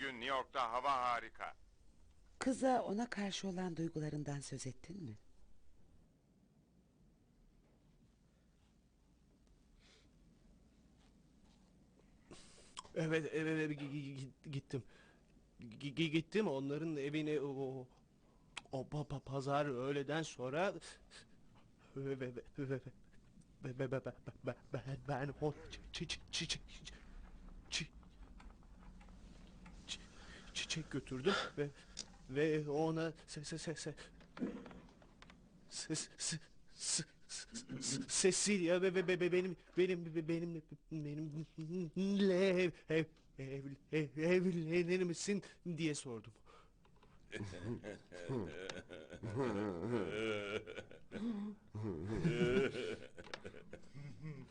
Bugün New York'ta hava harika. Kıza ona karşı olan duygularından söz ettin mi? Evet, evet, evet, gi- gi- gi- gittim. Gi- gi- Gittim onların evine o, o pa- pa- pazar öğleden sonra ve- ve- ve- ve- ve- ve- ve- ve- ve- ben ben o çi- çi- çi- çi- çi- çi- çi- çiçek götürdü ve ve ona se se se se ses ses Cecilia ve be, be, be, benim benim be, benim benimle ev, ev, ev, ev, evlenir misin diye sordum.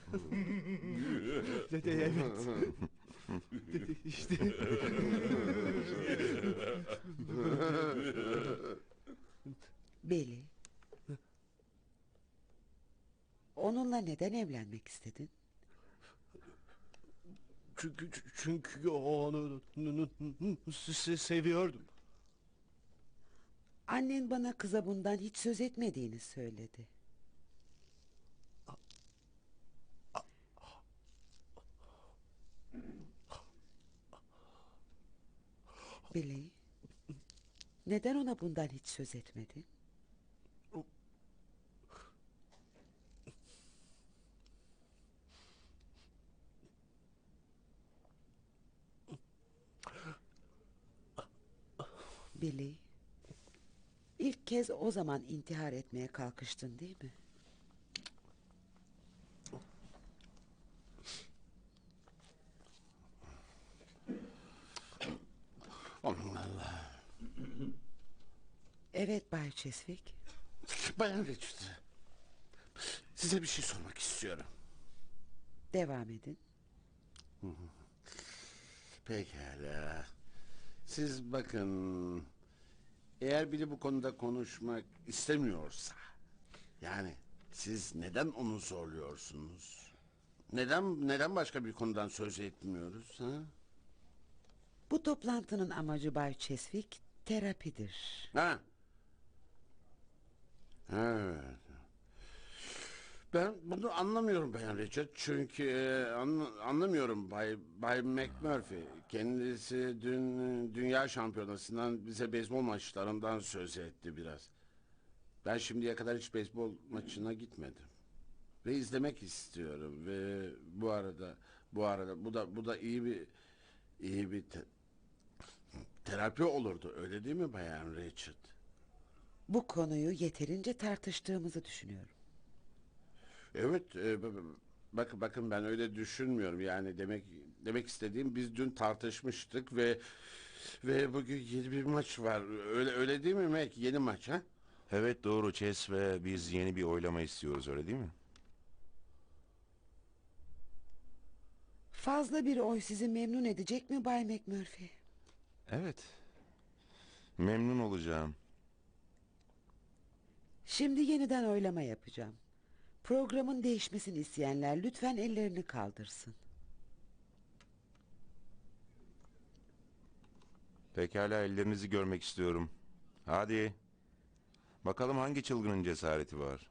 Dedi evet. Dedi işte. Onunla neden evlenmek istedin? Çünkü çünkü onu se- seviyordum. Annen bana kıza bundan hiç söz etmediğini söyledi. Billy, neden ona bundan hiç söz etmedin? Billy, ilk kez o zaman intihar etmeye kalkıştın değil mi? Allah Allah. Evet Bay Cheswick. Bayan Richard. Size bir şey sormak istiyorum. Devam edin. Pekala. Siz bakın... Eğer biri bu konuda konuşmak istemiyorsa... Yani siz neden onu zorluyorsunuz? Neden neden başka bir konudan söz etmiyoruz? Ha? Bu toplantının amacı Bay Cheswick terapidir. Ha. Ben bunu anlamıyorum Bayan Richard çünkü e, anla- anlamıyorum Bay Bay McMurphy. Kendisi dün dünya şampiyonasından bize beyzbol maçlarından söz etti biraz. Ben şimdiye kadar hiç beyzbol maçına gitmedim. Ve izlemek istiyorum ve bu arada bu arada bu da bu da iyi bir iyi bir te- terapi olurdu öyle değil mi Bayan Richard? Bu konuyu yeterince tartıştığımızı düşünüyorum. Evet, e, bakın bakın ben öyle düşünmüyorum. Yani demek demek istediğim biz dün tartışmıştık ve ve bugün yeni bir maç var. Öyle öyle değil mi Mac? Yeni maç ha? Evet doğru Chess ve biz yeni bir oylama istiyoruz öyle değil mi? Fazla bir oy sizi memnun edecek mi Bay McMurphy? Evet. Memnun olacağım. Şimdi yeniden oylama yapacağım. Programın değişmesini isteyenler lütfen ellerini kaldırsın. Pekala ellerinizi görmek istiyorum. Hadi. Bakalım hangi çılgının cesareti var.